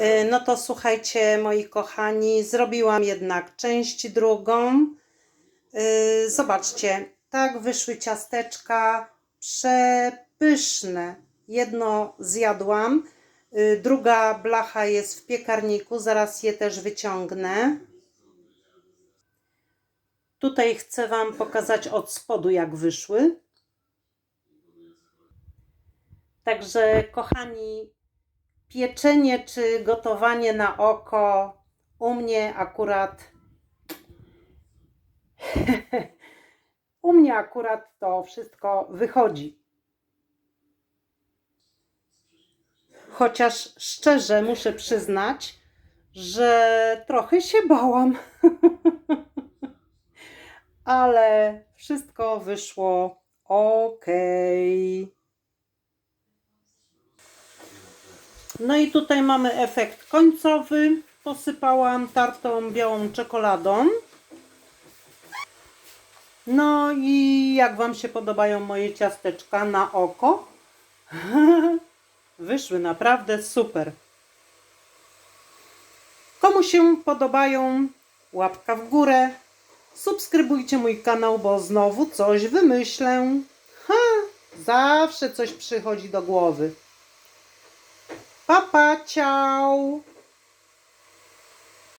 Y, No to słuchajcie, moi kochani, zrobiłam jednak część drugą. Y, Zobaczcie, tak wyszły ciasteczka przepyszne. Jedno zjadłam, y, druga blacha jest w piekarniku, zaraz je też wyciągnę. Tutaj chcę Wam pokazać od spodu, jak wyszły. Także, kochani, pieczenie czy gotowanie na oko u mnie akurat. u mnie akurat to wszystko wychodzi. Chociaż szczerze muszę przyznać, że trochę się bałam. Ale wszystko wyszło ok. No i tutaj mamy efekt końcowy. Posypałam tartą białą czekoladą. No i jak Wam się podobają moje ciasteczka na oko? Wyszły naprawdę super. Komu się podobają, łapka w górę. Subskrybujcie mój kanał, bo znowu coś wymyślę. Ha, zawsze coś przychodzi do głowy. Papá, tchau!